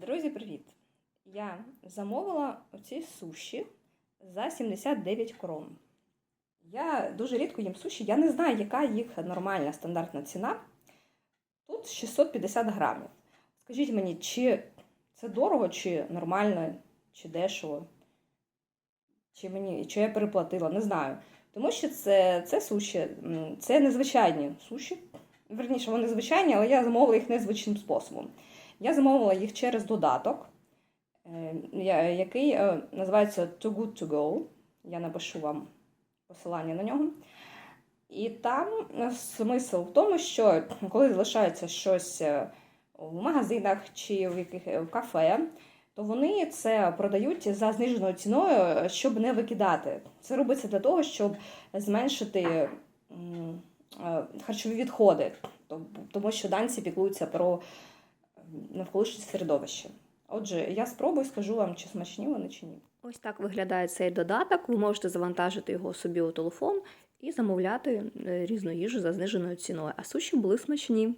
Друзі, привіт! Я замовила оці суші за 79 крон. Я дуже рідко їм суші, я не знаю, яка їх нормальна стандартна ціна. Тут 650 грамів. Скажіть мені, чи це дорого, чи нормально, чи дешево? Чи мені, чи я переплатила, не знаю. Тому що це, це суші, це незвичайні суші. Верніше, вони звичайні, але я замовила їх незвичним способом. Я замовила їх через додаток, е, який е, називається Too Good To Go. Я напишу вам посилання на нього. І там е, смисл в тому, що коли залишається щось в магазинах чи в яких в кафе, то вони це продають за зниженою ціною, щоб не викидати. Це робиться для того, щоб зменшити харчові відходи, тому що данці піклуються про навколишнє середовище. Отже, я спробую, скажу вам, чи смачні вони чи ні. Ось так виглядає цей додаток. Ви можете завантажити його собі у телефон і замовляти е, різну їжу за зниженою ціною. А суші були смачні.